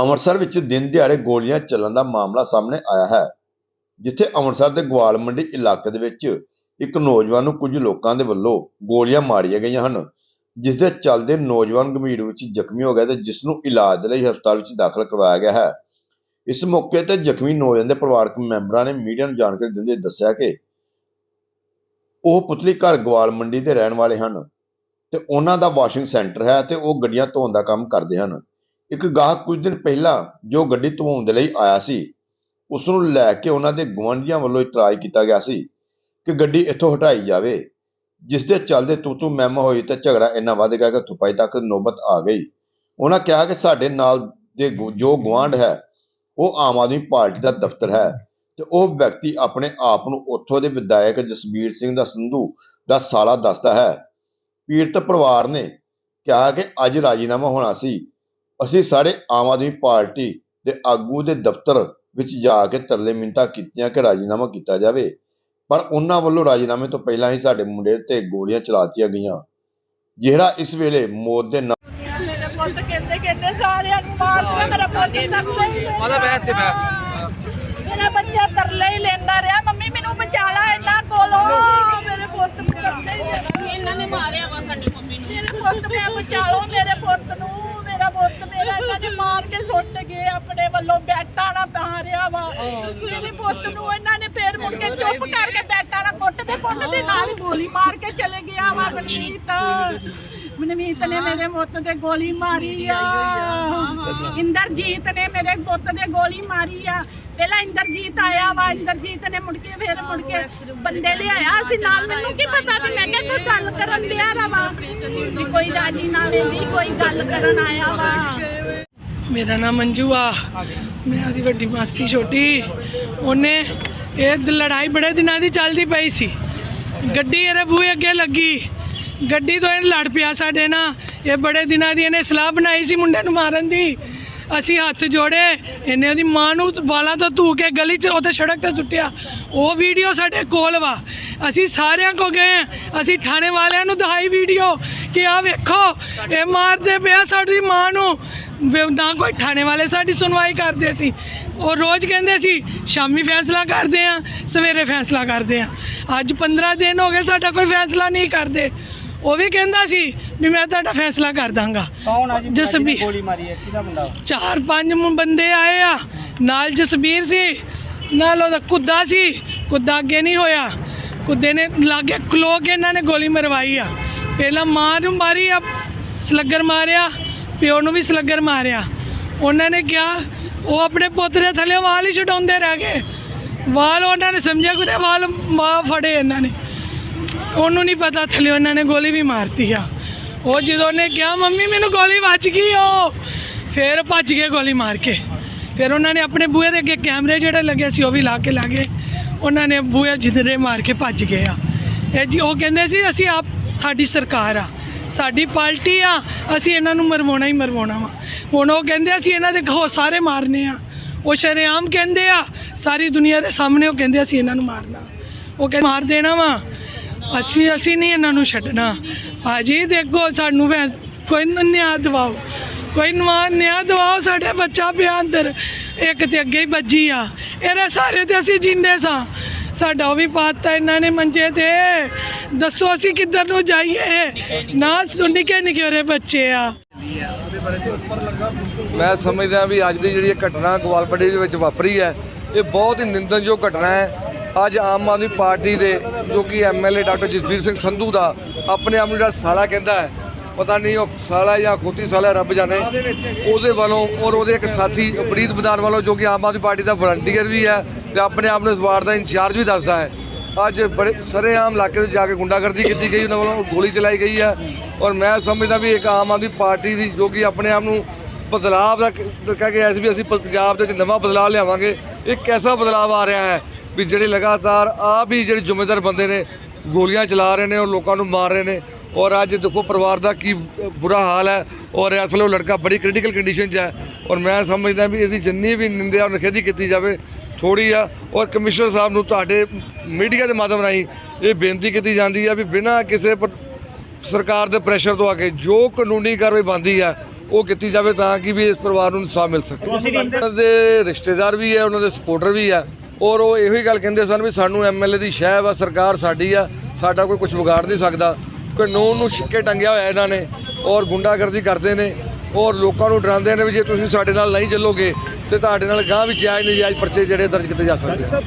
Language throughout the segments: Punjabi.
ਅੰਮ੍ਰਿਤਸਰ ਵਿੱਚ ਦਿਨ ਦਿਹਾੜੇ ਗੋਲੀਆਂ ਚੱਲਣ ਦਾ ਮਾਮਲਾ ਸਾਹਮਣੇ ਆਇਆ ਹੈ, ਜਿੱਥੇ ਅੰਮ੍ਰਿਤਸਰ ਦੇ ਗਵਾਲ ਮੰਡੀ ਇਲਾਕੇ ਦੇ ਵਿੱਚ ਇੱਕ ਨੌਜਵਾਨ ਨੂੰ ਕੁਝ ਲੋਕਾਂ ਦੇ ਵੱਲੋਂ ਗੋਲੀਆਂ ਮਾਰੀਆਂ ਗਈਆਂ ਹਨ, ਜਿਸ ਦੇ ਚੱਲਦੇ ਨੌਜਵਾਨ ਗੰਭੀਰ ਵਿੱਚ ਜ਼ਖਮੀ ਹੋ ਗਿਆ ਤੇ ਜਿਸ ਨੂੰ ਇਲਾਜ ਲਈ ਹਸਪਤਾਲ ਵਿੱਚ ਦਾਖਲ ਕਰਵਾਇਆ ਗਿਆ ਹੈ। ਇਸ ਮੌਕੇ ਤੇ ਜ਼ਖਮੀ ਨੌਜਵਾਨ ਦੇ ਪਰਿਵਾਰਕ ਮੈਂਬਰਾਂ ਨੇ ਮੀਡੀਆ ਨੂੰ ਜਾਣਕਾਰੀ ਦਿੰਦੇ ਦੱਸਿਆ ਕਿ ਉਹ ਪੁਤਲੀ ਘਰ ਗਵਾਲ ਮੰਡੀ ਦੇ ਰਹਿਣ ਵਾਲੇ ਹਨ ਤੇ ਉਹਨਾਂ ਦਾ ਵਾਸ਼ਿੰਗ ਸੈਂਟਰ ਹੈ ਤੇ ਉਹ ਗੱਡੀਆਂ ਧੋਣ ਦਾ ਕੰਮ ਕਰਦੇ ਹਨ। ਇੱਕ ਗਾਹਕ ਕੁਝ ਦਿਨ ਪਹਿਲਾਂ ਜੋ ਗੱਡੀ ਧਵਾਉਣ ਦੇ ਲਈ ਆਇਆ ਸੀ ਉਸ ਨੂੰ ਲੈ ਕੇ ਉਹਨਾਂ ਦੇ ਗੁਆਂਢੀਆਂ ਵੱਲੋਂ ਇਤਰਾਜ਼ ਕੀਤਾ ਗਿਆ ਸੀ ਕਿ ਗੱਡੀ ਇੱਥੋਂ ਹਟਾਈ ਜਾਵੇ, ਜਿਸ ਦੇ ਚੱਲਦੇ ਤੂੰ ਤੂੰ ਮੈਮ ਹੋਈ ਤੇ ਝਗੜਾ ਇੰਨਾ ਵੱਧ ਗਿਆ ਕਿ ਥੁਪਾਈ ਤੱਕ ਨੌਬਤ ਆ ਗਈ। ਉਹਨਾਂ ਕਿਹਾ ਕਿ ਸਾਡੇ ਨਾਲ ਦੇ ਗੁ- ਜੋ ਗੁਆਂਢ ਹੈ, ਉਹ ਆਮ ਆਦਮੀ ਪਾਰਟੀ ਦਾ ਦਫ਼ਤਰ ਹੈ ਤੇ ਉਹ ਵਿਅਕਤੀ ਆਪਣੇ ਆਪ ਨੂੰ ਉੱਥੋਂ ਦੇ ਵਿਧਾਇਕ ਜਸਬੀਰ ਸਿੰਘ ਦਾ ਸੰਧੂ ਦਾ ਸਾਲਾ ਦੱਸਦਾ ਹੈ। ਪੀੜਤ ਪਰਿਵਾਰ ਨੇ ਕਿਹਾ ਕਿ ਅੱਜ ਰਾਜੀਨਾਮਾ ਹੋਣਾ ਸੀ ਅਸੀਂ ਸਾਰੇ ਆਮ ਆਦਮੀ ਪਾਰਟੀ ਦੇ ਆਗੂ ਦੇ ਦਫ਼ਤਰ ਵਿੱਚ ਜਾ ਕੇ ਤਰਲੇ ਮਿੰਤਾ ਕੀਤੀਆਂ ਕਿ ਰਾਜੀਨਾਮਾ ਕੀਤਾ ਜਾਵੇ। ਪਰ ਉਹਨਾਂ ਵੱਲੋਂ ਰਾਜੀਨਾਮੇ ਤੋਂ ਪਹਿਲਾਂ ਹੀ ਸਾਡੇ ਮੁੰਡੇ ਤੇ ਗੋਲੀਆਂ ਚਲਾਤੀਆਂ ਗਈਆਂ। ਜਿਹੜਾ ਇਸ ਵੇਲੇ ਮੌਤ ਦੇ ਨਾਲ ਮੇਰੇ ਪੁੱਤ ਕਹਿੰਦੇ ਕਹਿੰਦੇ ਸਾਰਿਆਂ ਨੂੰ ਮਾਰ ਦਿਓ ਮੇਰਾ ਪੁੱਤ ਤਰਲੇ ਹੀ ਲੈਂਦਾ ਮਾਤਾ ਬਹਿ ਇੱਥੇ ਮੇਰਾ ਬੱਚਾ ਤਰਲੇ ਹੀ ਲੈਂਦਾ ਰਿਹਾ ਮੰਮੀ ਮੈਨੂੰ ਬਚਾ ਲੈ ਇਹਨਾਂ ਕੋਲੋਂ। ਮੇਰੇ ਪੁੱਤ ਨੂੰ ਤਰਲੇ ਹੀ ਲੈਂਦਾ ਇਹਨਾਂ ਨੇ ਮਾਰਿਆ ਵਾ ਸਾਡੀ ਮੰਮੀ ਨੂੰ। ਮੇਰੇ ਪੁੱਤ ਮੈਂ ਬਚਾ ਲਓ ਮੇਰੇ ਪੁੱਤ ਨੂੰ। ਮੇਰਾ ਪੁੱਤ ਮੇਰਾ ਇਹਨਾਂ ਨੇ ਮਾਰ ਕੇ ਸੁੱਟ ਗਏ ਆਪਣੇ ਵੱਲੋਂ ਬੈਟਾ ਨਾ ਮਾਰਿਆ ਵਾ। ਮੇਰੇ ਪੁੱਤ ਨੂੰ ਇਹਨਾਂ ਨੇ ਫੇਰ ਮੁੜ ਕੇ ਚੁੱਪ ਕਰਕੇ ਬੈਟਾ ਨਾ ਕੁੱਟ ਦੇ ਪੁੱਟ ਦੇ ਨਾਲ ਹੀ ਗੋਲੀ ਮਾਰ ਕੇ ਚਲੇ ਗਿਆ ਵਾ ਮਨਮੀਤ ਮਨਮੀਤ ਨੇ ਮੇਰੇ ਪੁੱਤ ਤੇ ਗੋਲੀ ਮਾਰੀ ਆ। ਇੰਦਰਜੀਤ ਨੇ ਮੇਰੇ ਪੁੱਤ ਦੇ ਗੋਲੀ ਮਾਰੀ ਆ। ਪਹਿਲਾਂ ਇੰਦਰਜੀਤ ਆਇਆ ਵਾ ਇੰਦਰਜੀਤ ਨੇ ਮੁੜ ਕੇ ਫੇਰ ਮੁੜ ਕੇ ਬੰਦੇ ਲਿਆਇਆ ਸੀ। ਨਾਲ ਮੈਨੂੰ ਕੀ ਪਤਾ ਵੀ ਮੈਂ ਕਿਹਾ ਕੋਈ ਗੱਲ ਕਰਨ ਲਿਆ ਰਵਾ ਵੀ। ਕੋਈ ਰਾਜੀ ਨਾਲੇ ਨਹੀਂ ਕੋਈ ਗੱਲ ਕਰਨ ਆਇਆ ਵਾ। ਮੇਰਾ ਨਾਮ ਮੰਜੂ ਆ। ਮੈਂ ਉਹਦੀ ਵੱਡੀ ਮਾਸੀ ਛੋਟੀ। ਉਹਨੇ ਇਹ ਲੜਾਈ ਬੜੇ ਦਿਨਾਂ ਦੀ ਚੱਲਦੀ ਪਈ ਸੀ। ਗੱਡੀ ਇਹਦੇ ਬੂਹੇ ਅੱਗੇ ਲੱਗੀ। ਗੱਡੀ ਤੋਂ ਇਹ ਲੜ ਪਿਆ ਸਾਡੇ ਨਾਲ। ਇਹ ਬੜੇ ਦਿਨਾਂ ਦੀ ਇਹਨੇ ਸਲਾਹ ਬਣਾਈ ਸੀ ਮੁੰਡੇ ਨੂੰ ਮਾਰਨ ਦੀ। ਅਸੀਂ ਹੱਥ ਜੋੜੇ, ਇਹਨੇ ਉਹਦੀ ਮਾਂ ਨੂੰ ਵਾਲਾਂ ਤੋਂ ਧੂ ਕੇ ਗਲੀ 'ਚ ਉੱਥੇ ਸੜਕ ਤੇ ਸੁੱਟਿਆ। ਉਹ ਵੀਡੀਓ ਸਾਡੇ ਕੋਲ ਵਾ। ਅਸੀਂ ਸਾਰਿਆਂ ਕੋ ਗਏ ਹਾਂ। ਅਸੀਂ ਥਾਣੇ ਵਾਲਿਆਂ ਨੂੰ ਦਿਖਾਈ ਵੀਡੀਓ ਕਿ ਆ ਵੇਖੋ, ਇਹ ਮਾਰਦੇ ਪਿਆ ਸਾਡੀ ਮਾਂ ਨੂੰ। ਨਾ ਕੋਈ ਥਾਣੇ ਵਾਲੇ ਸਾਡੀ ਸੁਣਵਾਈ ਕਰਦੇ ਸੀ। ਉਹ ਰੋਜ਼ ਕਹਿੰਦੇ ਸੀ, ਸ਼ਾਮੀ ਫੈਸਲਾ ਕਰਦੇ ਆ, ਸਵੇਰੇ ਫੈਸਲਾ ਕਰਦੇ ਆ। ਅੱਜ 15 ਦਿਨ ਹੋ ਗਏ, ਸਾਡਾ ਕੋਈ ਫੈਸਲਾ ਨਹੀਂ ਕਰਦੇ। ਉਹ ਵੀ ਕਹਿੰਦਾ ਸੀ ਵੀ ਮੈਂ ਤੁਹਾਡਾ ਫੈਸਲਾ ਕਰ ਦਾਂਗਾ। ਕੌਣ ਆ ਜੀ? ਜਸਬੀਰ। ਗੋਲੀ ਮਾਰੀ ਹੈ? ਕਿਹਦਾ ਮੁੰਡਾ? ਵਾ? ਚਾਰ ਪੰਜ ਮੁੰ- ਬੰਦੇ ਆਏ ਆ। ਨਾਲ ਜਸਬੀਰ ਸੀ ਨਾਲ ਉਹਦਾ ਕੁੱਦਾ ਸੀ। ਕੁੱਦਾ ਅੱਗੇ ਨਹੀਂ ਹੋਇਆ। ਕੁੱਦੇ ਨੇ ਲਾਗੇ ਖਲੋ ਕੇ ਇਹਨਾਂ ਨੇ ਗੋਲੀ ਮਰਵਾਈ ਆ। ਪਹਿਲਾਂ ਮਾਂ ਨੂੰ ਮਾਰੀ ਆ ਸਲੱਗਰ ਮਾਰਿਆ ਪਿਓ ਨੂੰ ਵੀ ਸਲੱਗਰ ਮਾਰਿਆ। ਉਹਨਾਂ ਨੇ ਕਿਹਾ ਉਹ ਆਪਣੇ ਪੁੱਤ ਦੇ ਥੱਲੇ ਵਾਲ ਹੀ ਛਡਾਉਂਦੇ ਰਹਿ ਗਏ। ਵਾਲ ਉਹਨਾਂ ਨੇ ਸਮਝਿਆ ਕਿ ਵਾਲ ਮਾਂ ਫੜੇ ਇਹਨਾਂ ਨੇ। ਉਹਨੂੰ ਨਹੀਂ ਪਤਾ ਥੱਲੇ ਉਹਨਾਂ ਨੇ ਗੋਲੀ ਵੀ ਮਾਰਤੀ ਆ। ਉਹ ਜਦੋਂ ਉਹਨੇ ਕਿਹਾ, ਮੰਮੀ, ਮੈਨੂੰ ਗੋਲੀ ਵੱਜ ਗਈ ਉਹ ਫਿਰ ਭੱਜ ਗਏ ਗੋਲੀ ਮਾਰ ਕੇ। ਫਿਰ ਉਹਨਾਂ ਨੇ ਆਪਣੇ ਬੂਹੇ ਦੇ ਅੱਗੇ ਕੈਮਰੇ ਜਿਹੜੇ ਲੱਗੇ ਸੀ, ਉਹ ਵੀ ਲਾ ਕੇ ਲਾਗੇ। ਉਹਨਾਂ ਨੇ ਬੂਹੇ ਜਿੰਦਰੇ ਮਾਰ ਕੇ ਭੱਜ ਗਏ ਆ। ਇਹ ਜੀ, ਉਹ ਕਹਿੰਦੇ ਸੀ, ਅਸੀਂ ਆਪ, ਸਾਡੀ ਸਰਕਾਰ ਆ। ਸਾਡੀ ਪਾਰਟੀ ਆ। ਅਸੀਂ ਇਹਨਾਂ ਨੂੰ ਮਰਵਾਉਣਾ ਹੀ ਮਰਵਾਉਣਾ ਵਾ। ਹੁਣ ਉਹ ਕਹਿੰਦੇ, ਅਸੀਂ ਇਹਨਾਂ ਦੇ ਘੋ, ਸਾਰੇ ਮਾਰਨੇ ਆ। ਉਹ ਸ਼ਰੇਆਮ ਕਹਿੰਦੇ ਆ, ਸਾਰੀ ਦੁਨੀਆ ਦੇ ਸਾਹਮਣੇ ਉਹ ਕਹਿੰਦੇ, ਅਸੀਂ ਇਹਨਾਂ ਨੂੰ ਮਾਰਨਾ। ਉਹ ਕਹਿੰਦੇ, ਮਾਰ ਦੇਣਾ ਵਾ। ਅਸੀਂ ਅਸੀਂ ਨਹੀਂ ਇਹਨਾਂ ਨੂੰ ਛੱਡਣਾ। ਭਾਜੀ ਦੇਖੋ ਸਾਨੂੰ ਫੈਸ ਕੋਈ ਨਿਆਂ ਦਿਵਾਓ। ਕੋਈ ਨਵਾਂ ਨਿਆਂ ਦਿਵਾਓ ਸਾਡੇ ਬੱਚਾ ਪਿਆ ਅੰਦਰ। ਇੱਕ ਤੇ ਅੱਗੇ ਹੀ ਵੱਜੀ ਆ। ਇਹਦੇ ਸਾਰੇ ਤੇ ਅਸੀਂ ਜਿੰਦੇ ਸਾਂ। ਸਾਡਾ ਉਹ ਵੀ ਪਾਤਾ ਇਹਨਾਂ ਨੇ ਮੰਜੇ ਤੇ। ਦੱਸੋ ਅਸੀਂ ਕਿੱਧਰ ਨੂੰ ਜਾਈਏ? ਨਾ ਸੁਣ ਕੇ ਨਿਕਿਰੇ ਬੱਚੇ ਆ। ਮੈਂ ਸਮਝਦਾ ਵੀ ਅੱਜ ਦੀ ਜਿਹੜੀ ਘਟਨਾ ਗਵਾਲਪੰਡੀ ਦੇ ਵਿੱਚ ਵਾਪਰੀ ਹੈ, ਇਹ ਬਹੁਤ ਹੀ ਨਿੰਦਨਯੋਗ ਘਟਨਾ ਹੈ। ਅੱਜ ਆਮ ਆਦਮੀ ਪਾਰਟੀ ਦੇ ਜੋ ਕਿ ਐਮਐਲਏ ਡਾਕਟਰ ਜਸਵੀਰ ਸਿੰਘ ਸੰਧੂ ਦਾ ਆਪਣੇ ਆਪ ਨੂੰ ਜਿਹੜਾ ਸਾਲਾ ਕਹਿੰਦਾ ਹੈ, ਪਤਾ ਨਹੀਂ ਉਹ ਸਾਲਾ ਜਾਂ ਖੋਤੀ ਸਾਲਾ ਰੱਬ ਜਾਣੇ। ਉਹਦੇ ਵੱਲੋਂ ਔਰ ਉਹਦੇ ਇੱਕ ਸਾਥੀ ਪ੍ਰੀਤ ਵਿਧਾਨ ਵੱਲੋਂ ਜੋ ਕਿ ਆਮ ਆਦਮੀ ਪਾਰਟੀ ਦਾ ਵਲੰਟੀਅਰ ਵੀ ਹੈ ਤੇ ਆਪਣੇ ਆਪ ਨੂੰ ਇਸ ਵਾਰਡ ਦਾ ਇੰਚਾਰਜ ਵੀ ਦੱਸਦਾ ਹੈ। ਅੱਜ ਬੜੇ ਸਰੇਆਮ ਇਲਾਕੇ ਵਿੱਚ ਜਾ ਕੇ ਗੁੰਡਾਗਰਦੀ ਕੀਤੀ ਗਈ, ਉਹਨਾਂ ਵੱਲੋਂ ਗੋਲੀ ਚਲਾਈ ਗਈ ਹੈ ਔਰ ਮੈਂ ਸਮਝਦਾ ਵੀ ਇੱਕ ਆਮ ਆਦਮੀ ਪਾਰਟੀ ਦੀ ਜੋ ਕਿ ਆਪਣੇ ਆਪ ਨੂੰ ਬਦਲਾਅ ਦਾ ਕਹਿ ਕੇ ਐਸ ਵੀ ਅਸੀਂ ਪੰਜਾਬ ਦੇ ਵਿੱਚ ਨਵਾਂ ਬਦਲਾਅ ਲਿਆਵਾਂਗੇ। ਇੱਕ ਐਸਾ ਬਦਲਾਅ ਆ ਰਿਹਾ ਹੈ ਵੀ ਜਿਹੜੇ ਲਗਾਤਾਰ ਆਪ ਹੀ ਜਿਹੜੇ ਜ਼ਿੰਮੇਦਾਰ ਬੰਦੇ ਨੇ ਗੋਲੀਆਂ ਚਲਾ ਰਹੇ ਨੇ ਔਰ ਲੋਕਾਂ ਨੂੰ ਮਾਰ ਰਹੇ ਨੇ। ਔਰ ਅੱਜ ਦੇਖੋ ਪਰਿਵਾਰ ਦਾ ਕੀ ਬੁਰਾ ਹਾਲ ਹੈ। ਔਰ ਇਸ ਵੇਲੇ ਉਹ ਲੜਕਾ ਬੜੀ ਕ੍ਰਿਟੀਕਲ ਕੰਡੀਸ਼ਨ 'ਚ ਹੈ। ਔਰ ਮੈਂ ਸਮਝਦਾ ਵੀ ਇਹਦੀ ਜਿੰਨੀ ਵੀ ਨਿੰਦਿਆ ਔਰ ਨਿਖੇਧੀ ਕੀਤੀ ਜਾਵੇ ਥੋੜੀ ਆ। ਔਰ ਕਮਿਸ਼ਨਰ ਸਾਹਿਬ ਨੂੰ ਤੁਹਾਡੇ ਮੀਡੀਆ ਦੇ ਮਾਧਿਅਮ ਰਾਹੀਂ ਇਹ ਬੇਨਤੀ ਕੀਤੀ ਜਾਂਦੀ ਹੈ ਵੀ ਬਿਨਾਂ ਕਿਸੇ ਸਰਕਾਰ ਦੇ ਪ੍ਰੈਸ਼ਰ ਤੋਂ ਆ ਕੇ ਜੋ ਕਾਨੂੰਨੀ ਕਾਰਵਾਈ ਬਣਦੀ ਹੈ ਉਹ ਕੀਤੀ ਜਾਵੇ ਤਾਂ ਕਿ ਵੀ ਇਸ ਪਰਿਵਾਰ ਨੂੰ ਇਨਸਾਫ ਮਿਲ ਸਕੇ। ਉਹਨਾਂ ਦੇ ਰਿਸ਼ਤੇਦਾਰ ਵੀ ਹੈ ਉਹਨਾਂ ਦੇ ਸਪੋਰਟਰ ਵੀ ਹੈ। ਔਰ ਉਹ ਇਹੋ ਹੀ ਗੱਲ ਕਹਿੰਦੇ ਸਨ ਵੀ ਸਾਨੂੰ ਐਮਐਲਏ ਦੀ ਸ਼ਹਿ ਵਾ ਸਰਕਾਰ ਸਾਡੀ ਆ ਸਾਡਾ ਕੋਈ ਕੁਝ ਵਿਗਾੜ ਨਹੀਂ ਸਕਦਾ। ਕੋਈ ਨੂਨ ਨੂੰ ਛਿੱਕੇ ਟੰਗਿਆ ਹੋਇਆ ਇਹਨਾਂ ਨੇ ਔਰ ਗੁੰਡਾਗਰਦੀ ਕਰਦੇ ਨੇ ਔਰ ਲੋਕਾਂ ਨੂੰ ਡਰਾਉਂਦੇ ਨੇ ਵੀ ਜੇ ਤੁਸੀਂ ਸਾਡੇ ਨਾਲ ਨਹੀਂ ਚੱਲੋਗੇ ਤੇ ਤੁਹਾਡੇ ਨਾਲ ਗਾਂ ਵੀ ਜਾਇਜ਼ ਨਜਾਇਜ਼ ਪਰਚੇ ਜਿਹੜੇ ਦਰਜ ਕੀਤੇ ਜਾ ਸਕਦੇ ਆ।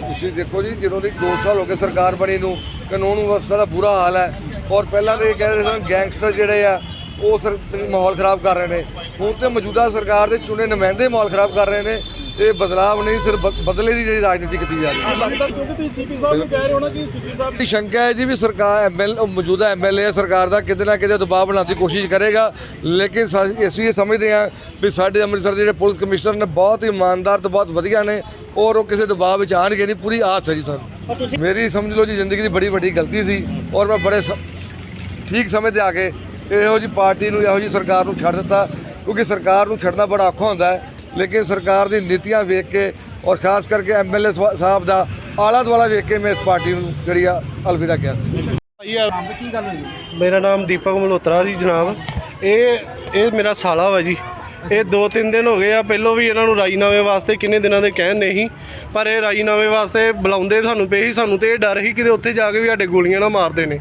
ਤੁਸੀਂ ਦੇਖੋ ਜੀ ਜਦੋਂ ਦੀ 2 ਸਾਲ ਹੋ ਗਏ ਸਰਕਾਰ ਬਣੀ ਨੂੰ ਕਾਨੂੰਨ ਵਿਵਸਥਾ ਦਾ ਬੁਰਾ ਹਾਲ ਹੈ ਔਰ ਪਹਿਲਾਂ ਤੇ ਇਹ ਕਹਿ ਰਹੇ ਸਨ ਗੈਂਗਸਟਰ ਜਿਹੜੇ ਆ ਉਹ ਸਰ ਮਾਹੌਲ ਖਰਾਬ ਕਰ ਰਹੇ ਨੇ। ਹੁਣ ਤੇ ਮੌਜੂਦਾ ਸਰਕਾਰ ਦੇ ਚੁਣੇ ਨੁਮਾਇੰਦੇ ਮਾਹੌਲ ਖਰਾਬ ਕਰ ਰਹੇ ਨੇ। ਇਹ ਬਦਲਾਵ ਨਹੀਂ ਸਿਰ ਬਦਲੇ ਦੀ ਜਿਹੜੀ ਰਾਜਨੀਤੀ ਕੀਤੀ ਜਾ ਰਹੀ ਹੈ। ਦੀ ਸ਼ੰਕਾ ਹੈ ਜੀ ਵੀ ਸਰਕਾਰ ਐਮਐਲ ਮੌਜੂਦਾ ਐਮਐਲਏ ਸਰਕਾਰ ਦਾ ਕਿਤੇ ਨਾ ਕਿਤੇ ਦਬਾਅ ਬਣਾਉਣ ਦੀ ਕੋਸ਼ਿਸ਼ ਕਰੇਗਾ। ਲੇਕਿਨ ਅਸੀਂ ਇਹ ਸਮਝਦੇ ਹਾਂ ਵੀ ਸਾਡੇ ਅੰਮ੍ਰਿਤਸਰ ਦੇ ਜਿਹੜੇ ਪੁਲਿਸ ਕਮਿਸ਼ਨਰ ਨੇ ਬਹੁਤ ਹੀ ਇਮਾਨਦਾਰ ਤੇ ਬਹੁਤ ਵਧੀਆ ਨੇ। ਔਰ ਉਹ ਕਿਸੇ ਦਬਾਅ ਵਿੱਚ ਆਣਗੇ ਨਹੀਂ ਪੂਰੀ ਆਸ ਹੈ ਜੀ ਸਾਨੂੰ। ਮੇਰੀ ਸਮਝ ਲਓ ਜੀ ਜ਼ਿੰਦਗੀ ਦੀ ਬੜੀ ਵੱਡੀ ਗਲਤੀ ਸੀ। ਔਰ ਮੈਂ ਬੜੇ ਠੀਕ ਸਮੇਂ ਤੇ ਆ ਕੇ ਇਹੋ ਜੀ ਪਾਰਟੀ ਨੂੰ ਇਹੋ ਜੀ ਸਰਕਾਰ ਨੂੰ ਛੱਡ ਦਿੱਤਾ ਕਿਉਂਕਿ ਸਰਕਾਰ ਨੂੰ ਛੱਡਣਾ ਬੜਾ ਔਖਾ ਹੁੰਦਾ ਹੈ ਲੇਕਿਨ ਸਰਕਾਰ ਦੀ ਨੀਤੀਆਂ ਵੇਖ ਕੇ ਔਰ ਖਾਸ ਕਰਕੇ ਐਮਐਲਏ ਸਾਹਿਬ ਦਾ ਆਲਾ ਦੁਆਲਾ ਵੇਖ ਕੇ ਮੈਂ ਇਸ ਪਾਰਟੀ ਨੂੰ ਜਿਹੜੀ ਆ ਅਲਵਿਦਾ ਕਿਹਾ ਸੀ। ਮੇਰਾ ਨਾਮ ਦੀਪਕ ਮਲਹੋਤਰਾ ਜੀ ਜਨਾਬ। ਇਹ ਇਹ ਮੇਰਾ ਸਾਲਾ ਵਾ ਜੀ। ਇਹ ਦੋ ਤਿੰਨ ਦਿਨ ਹੋ ਗਏ ਆ ਪਹਿਲੋਂ ਵੀ ਇਹਨਾਂ ਨੂੰ ਰਾਜੀਨਾਮੇ ਵਾਸਤੇ ਕਿੰਨੇ ਦਿਨਾਂ ਦੇ ਕਹਿਣ ਨਹੀਂ ਪਰ ਇਹ ਰਾਜੀਨਾਮੇ ਵਾਸਤੇ ਬੁਲਾਉਂਦੇ ਸਾਨੂੰ ਪਏ ਸੀ ਸਾਨੂੰ ਤੇ ਇਹ ਡਰ ਸੀ ਕਿਤੇ ਉੱਥੇ ਜਾ ਕੇ ਵੀ ਸਾਡੇ ਗੋਲੀਆਂ ਨਾ ਮਾਰਦੇ ਨੇ।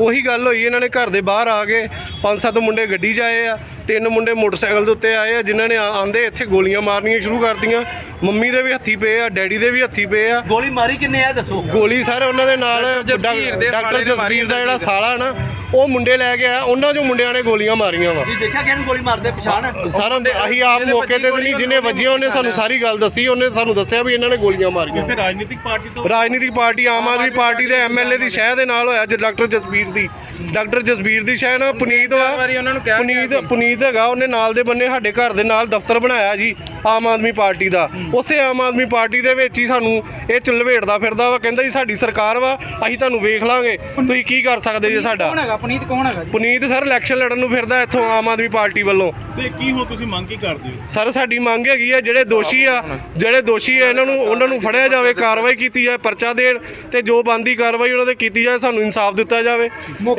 ਉਹੀ ਗੱਲ ਹੋਈ ਇਹਨਾਂ ਨੇ ਘਰ ਦੇ ਬਾਹਰ ਆ ਕੇ ਪੰਜ ਸੱਤ ਮੁੰਡੇ ਗੱਡੀ 'ਚ ਆਏ ਆ ਤਿੰਨ ਮੁੰਡੇ ਮੋਟਰਸਾਈਕਲ ਦੇ ਉੱਤੇ ਆਏ ਆ ਜਿਨ੍ਹਾਂ ਨੇ ਆਂਦੇ ਇੱਥੇ ਗੋਲੀਆਂ ਮਾਰਨੀਆਂ ਸ਼ੁਰੂ ਕਰਤੀਆਂ। ਮੰਮੀ ਦੇ ਵੀ ਹੱਥੀ ਪਏ ਆ ਡੈਡੀ ਦੇ ਵੀ ਹੱਥੀ ਪਏ ਆ। ਗੋਲੀ ਮਾਰੀ ਕਿੰਨੇ ਆ ਦੱਸੋ? ਗੋਲੀ ਸਰ ਉਹਨਾਂ ਦੇ ਨਾਲ ਡਾਕਟਰ ਜਸਬੀਰ ਦਾ ਜਿਹੜਾ ਸਾਲਾ ਨਾ ਉਹ ਮੁੰਡੇ ਲੈ ਕੇ ਆਇਆ ਉਹਨਾਂ ਚੋਂ ਮੁੰਡਿਆਂ ਨੇ ਗੋਲੀਆਂ ਮਾਰੀਆਂ ਵਾ। ਦੇਖਿਆ ਕਿਹਨੂੰ ਗੋਲੀ ਮਾਰਦੇ ਪਛਾਣ? ਸਰ ਅਸੀਂ ਆਪ ਮੌਕੇ ਤੇ ਤਾਂ ਨਹੀਂ ਜਿਹਨੇ ਵੱਜੀਆਂ ਉਹਨੇ ਸਾਨੂੰ ਸਾਰੀ ਗੱਲ ਦੱਸੀ ਉਹਨੇ ਸਾਨੂੰ ਦੱਸਿਆ ਵੀ ਇਹਨਾਂ ਨੇ ਗੋਲੀਆਂ ਮਾਰੀਆਂ। ਕਿਸੇ ਰਾਜਨੀਤਿਕ ਪਾਰਟੀ ਤੋਂ ਰਾਜਨੀਤਿਕ ਪਾਰਟੀ ਆਮ ਆਦਮੀ ਪਾਰਟੀ ਦੇ ਐਮਐਲਏ ਦੀ ਸ਼ਹਿ ਦੇ ਨਾਲ ਹੋਇਆ ਅੱਜ ਡਾਕਟਰ ਜਸਬੀਰ ਦੀ। ਡਾਕਟਰ ਜਸਬੀਰ ਦੀ ਸ਼ਹਿ ਨਾ ਪੁਨੀਤ ਵਾ ਪੁਨੀਤ ਪੁਨੀਤ ਹੈਗਾ ਉਹਨੇ ਨਾਲ ਦੇ ਬੰਨੇ ਸਾਡੇ ਘਰ ਦੇ ਨਾਲ ਦਫ਼ਤਰ ਬਣਾਇਆ ਜੀ ਆਮ ਆਦਮੀ ਪਾਰਟੀ ਦਾ। ਉਸੇ ਆਮ ਆਦਮੀ ਪਾਰਟੀ ਦੇ ਵਿੱਚ ਹੀ ਸਾਨੂੰ ਇਹ ਚਲਵੇੜਦਾ ਫਿਰਦਾ ਵਾ ਕਹਿੰਦਾ ਜੀ ਸਾਡੀ ਸਰਕਾਰ ਵਾ ਅਸੀਂ ਤੁਹਾਨੂੰ ਵੇਖ ਲਾਂਗੇ। ਤੁਸੀਂ ਕੀ ਕਰ ਸਕਦੇ ਜੀ ਸਾਡਾ? ਹੈਗਾ? ਪੁਨੀਤ ਕੌਣ ਹੈਗਾ ਜੀ? ਪੁਨੀਤ ਸਰ ਇਲੈਕਸ਼ਨ ਲੜਨ ਨੂੰ ਫਿਰਦਾ ਇੱਥੋਂ ਆਮ ਆਦਮੀ ਪਾਰਟੀ ਵੱਲੋਂ। ਤੇ ਕੀ ਹੋ ਤੁਸੀਂ ਮੰਗ ਕੀ ਕਰਦੇ ਹੋ? ਸਰ ਸਾਡੀ ਮੰਗ ਹੈਗੀ ਆ ਜਿਹੜੇ ਦੋਸ਼ੀ ਆ ਜਿਹੜੇ ਦੋਸ਼ੀ ਆ ਇਹਨਾਂ ਨੂੰ ਉਹਨਾਂ ਨੂੰ ਫੜਿਆ ਜਾਵੇ ਕਾਰਵਾਈ ਕੀਤੀ ਜਾਵੇ ਪਰਚਾ ਦੇਣ ਤੇ ਜੋ ਬੰਦੀ ਕਾਰਵਾਈ ਉਹਨਾਂ ਤੇ ਕੀਤੀ ਜਾਵੇ ਸਾਨੂੰ ਇਨਸਾਫ ਦਿੱਤਾ ਜਾਵੇ।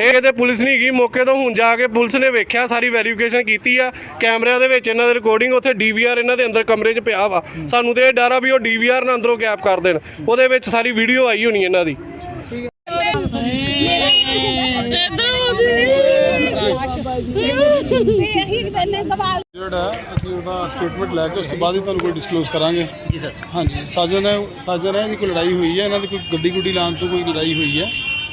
ਇਹ ਤੇ ਪੁਲਿਸ ਨਹੀਂ ਗਈ। ਮੌਕੇ ਤੋਂ ਹੁਣ ਜਾ ਕੇ ਪੁਲਿਸ ਨੇ ਵੇਖਿਆ, ਸਾਰੀ ਵੈਰੀਫਿਕੇਸ਼ਨ ਕੀਤੀ ਆ। ਕੈਮਰਿਆਂ ਦੇ ਵਿੱਚ ਇਹਨਾਂ ਦੇ ਰਿਕਾਰਡਿੰਗ ਉੱਥੇ ਡੀਵੀਆਰ ਇਹਨਾਂ ਦੇ ਅੰਦਰ ਕਮਰੇ 'ਚ ਪਿਆ ਵਾ। ਸਾਨੂੰ ਤੇ ਇਹ ਡਰ ਆ ਵੀ ਉਹ ਡੀਵੀਆਰ ਨਾ ਅੰਦਰੋਂ ਗੈਪ ਕਰ ਦੇਣ। ਉਹਦੇ ਵਿੱਚ ਸਾਰੀ ਵੀਡੀਓ ਆਈ ਹੋਣੀ ਇਹਨਾਂ ਦੀ। ਜਿਹੜਾ ਅਸੀਂ ਉਹਦਾ ਸਟੇਟਮੈਂਟ ਲੈ ਕੇ ਉਸ ਤੋਂ ਬਾਅਦ ਹੀ ਤੁਹਾਨੂੰ ਕੋਈ ਡਿਸਕਲੋਜ਼ ਕਰਾਂਗੇ। ਜੀ ਸਰ। ਹਾਂਜੀ ਸਾਜਨ ਹੈ ਸਾਜਨ ਹੈ ਇਹਦੀ ਕੋਈ ਲੜਾਈ ਹੋਈ ਹੈ ਇਹਨਾਂ ਦੀ ਕੋਈ ਗੱਡੀ ਗੁੱਡੀ ਲਾਉਣ ਤੋਂ ਕੋਈ ਲੜਾਈ ਹੋਈ ਹੈ।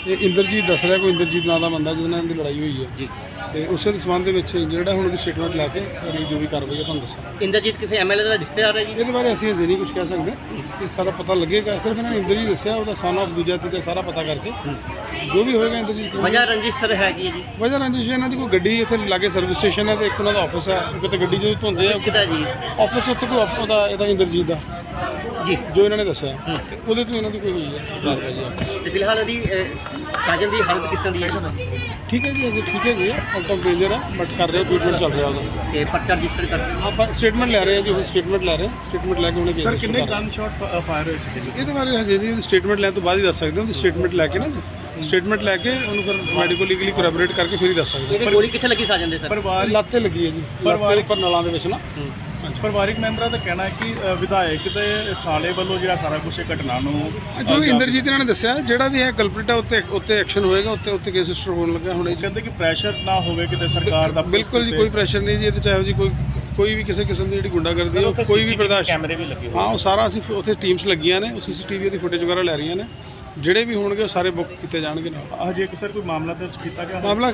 ਇਹ ਇੰਦਰਜੀਤ ਦੱਸ ਰਿਹਾ ਕੋਈ ਇੰਦਰਜੀਤ ਨਾਂ ਦਾ ਬੰਦਾ ਜਿਹਦੇ ਨਾਲ ਇਹਦੀ ਲੜਾਈ ਹੋਈ ਹੈ। ਜੀ। ਤੇ ਉਸੇ ਦੇ ਸੰਬੰਧ ਦੇ ਵਿੱਚ ਜਿਹੜਾ ਹੁਣ ਉਹਦੀ ਸਟੇਟਮੈਂਟ ਲੈ ਕੇ ਅਗਲੀ ਜੋ ਵੀ ਕਾਰਵਾਈ ਹੈ ਤੁਹਾਨੂੰ ਦੱਸਾਂਗੇ। ਇੰਦਰਜੀਤ ਕਿਸੇ ਐਮਐਲਏ ਦਾ ਰਿਸ਼ਤੇਦਾਰ ਹੈ ਜੀ? ਇਹਦੇ ਬਾਰੇ ਅਸੀਂ ਅਜੇ ਨਹੀਂ ਕੁਝ ਕਹਿ ਸਕਦੇ। ਇਹ ਸਾਰਾ ਪਤਾ ਲੱਗੇਗਾ। ਸਿਰਫ ਇਹਨਾਂ ਨੇ ਇੰਦਰਜੀਤ ਦੱਸਿਆ ਉਹਦਾ ਸਨ ਆਫ ਦੂਜਾ ਤੀਜਾ ਸਾਰਾ ਪਤਾ ਕਰਕੇ। ਜੋ ਵੀ ਹੋਏਗਾ ਇੰਦਰਜੀਤ ਵਜ੍ਹਾ ਰੰਜਿਸ਼ ਸਰ ਹੈਗੀ ਹੈ ਜੀ। ਵਜ੍ਹਾ ਰੰਜਿਸ਼ ਇਹਨਾਂ ਦੀ ਕੋਈ ਗੱਡੀ ਇੱਥੇ ਲਾਗੇ ਸਰਵਿਸ ਸਟੇਸ਼ਨ ਹੈ ਤੇ ਇੱਕ ਉਹਨਾਂ ਦਾ ਆਫਿਸ ਹੈ ਉਹ ਕਿਤੇ ਗੱਡੀ ਜਦੋਂ ਧੁੰਦੇ ਆ ਕਿਹਦਾ ਜੀ? ਆਫਿਸ ਉੱਥੇ ਕੋਈ ਆਫਿਸ ਦਾ ਇਹਦਾ ਇੰਦਰਜੀਤ ਦਾ ਜੀ। ਜੋ ਇਹਨਾਂ ਨੇ ਦੱਸਿਆ। ਤੇ ਉਹਦੇ ਤੋਂ ਇਹਨਾਂ ਦੀ ਕੋਈ ਹੋਈ ਹੈ। ਕਾਰਵਾਈ ਜੀ। ਤੇ ਫਿਲਹਾਲ ਇਹਦੀ ਅਹ, ਸਾਜਨ ਦੀ ਹਾਲਤ ਕਿਸ ਤਰ੍ਹਾਂ ਦੀ ਹੈ? ਠੀਕ ਹੈ ਜੀ ਅਜੇ ਠੀਕ ਹੈ ਜੀ ਆਊਟ ਆਫ ਡੇਂਜਰ ਹੈ ਬਟ ਕਰ ਰਹੇ ਟ੍ਰੀਟਮੈਂਟ ਚੱਲ ਰਿਹਾ ਉਹਦਾ। ਤੇ ਪਰਚਾ ਰਜਿਸਟਰ ਕਰ ਆਪਾਂ ਸਟੇਟਮੈਂਟ ਲੈ ਰਹੇ ਹਾਂ ਜੀ ਹੁਣ ਸਟੇਟਮੈਂਟ ਲੈ ਰਹੇ ਹਾਂ। ਸਟੇਟਮੈਂਟ ਲੈ ਕੇ ਉਹਨੇ ਸਰ ਕਿੰਨੇ ਗਨ ਸ਼ਾਟ ਫਾਇਰ ਹੋਏ ਸੀ ਇਹਦੇ ਬਾਰੇ ਹਜੇ ਨਹੀਂ ਸਟੇਟਮੈਂਟ ਲੈਣ ਤੋਂ ਬਾਅਦ ਹੀ ਦੱਸ ਸਕਦੇ ਹਾਂ ਉਹਦੀ ਸਟੇਟਮੈਂਟ ਲੈ ਕੇ ਨਾ ਜੀ। ਸਟੇਟਮੈਂਟ ਲੈ ਕੇ ਉਹਨੂੰ ਫਿਰ ਮੈਡੀਕਲ ਲੀਗਲੀ ਕੋਰੈਬੋਰੇਟ ਕਰਕੇ ਫਿਰ ਹੀ ਦੱਸ ਸਕਦੇ ਇਹਦੀ ਗੋਲੀ ਕਿੱਥੇ ਲੱਗੀ ਸਾਜਨ ਦੇ ਸਰ? ਪਰਿਵਾਰ ਲੱਤ ਤੇ ਲੱਗੀ ਹੈ ਜੀ ਪਰਿਵਾਰ ਉੱਪਰ ਨਲਾਂ ਦੇ ਵਿੱਚ ਨਾ। ਪਰਿਵਾਰਿਕ ਮੈਂਬਰਾਂ ਦਾ ਕਹਿਣਾ ਹੈ ਕਿ ਅ, ਵਿਧਾਇਕ ਤੇ ਸਾਲੇ ਵੱਲੋਂ ਜਿਹੜਾ ਸਾਰਾ ਕੁਝ ਇਹ ਘਟਨਾ ਨੂੰ ਜੋ ਵੀ ਇੰਦਰਜੀਤ ਇਹਨਾਂ ਨੇ ਦੱਸਿਆ ਜਿਹੜਾ ਵੀ ਹੈ ਕਲਪ੍ਰਿਟ ਹੈ ਉੱਤੇ ਉੱਤੇ ਐਕਸ਼ਨ ਹੋਏਗਾ ਉੱਤੇ ਉੱਤੇ ਕੇਸ ਰਜਿਸਟਰ ਹੋਣ ਲੱਗਾ ਹੁਣ ਇਹ 'ਚ। ਕਹਿੰਦੇ ਕਿ ਪ੍ਰੈਸ਼ਰ ਨਾ ਹੋਵੇ ਕਿਤੇ ਸਰਕਾਰ ਦਾ ਬਿਲਕੁਲ ਜੀ ਕੋਈ ਪ੍ਰੈਸ਼ਰ ਨਹੀਂ ਜੀ ਇਹ ਤੇ ਚਾਹੇ ਜੀ ਕੋਈ ਕੋਈ ਵੀ ਕਿਸੇ ਕਿਸਮ ਦੀ ਜਿਹੜੀ ਗੁੰਡਾਗਰਦੀ ਹੈ ਉਹ ਕੋਈ ਵੀ ਬਰਦਾਸ਼ਤ ਕੈਮਰੇ ਵੀ ਲੱਗੇ ਹਾਂ ਉਹ ਸਾਰਾ ਅਸੀਂ ਫ- ਉੱਥੇ ਟੀਮਸ ਲੱਗੀਆਂ ਨੇ ਉਹ ਸੀਸੀਟੀਵੀ ਦੀ ਫੁਟੇਜ ਵਗੈਰਾ ਲੈ ਰਹੀਆਂ ਨੇ। ਜਿਹੜੇ ਵੀ ਹੋਣਗੇ ਉਹ ਸਾਰੇ ਬੁੱਕ ਕੀਤੇ ਜਾਣਗੇ। ਨਾਲ ਹਜੇ ਸਰ ਕੋਈ ਮਾਮਲਾ ਦਰਜ ਕੀਤਾ ਗਿਆ ਹੈ? ਮਾਮਲਾ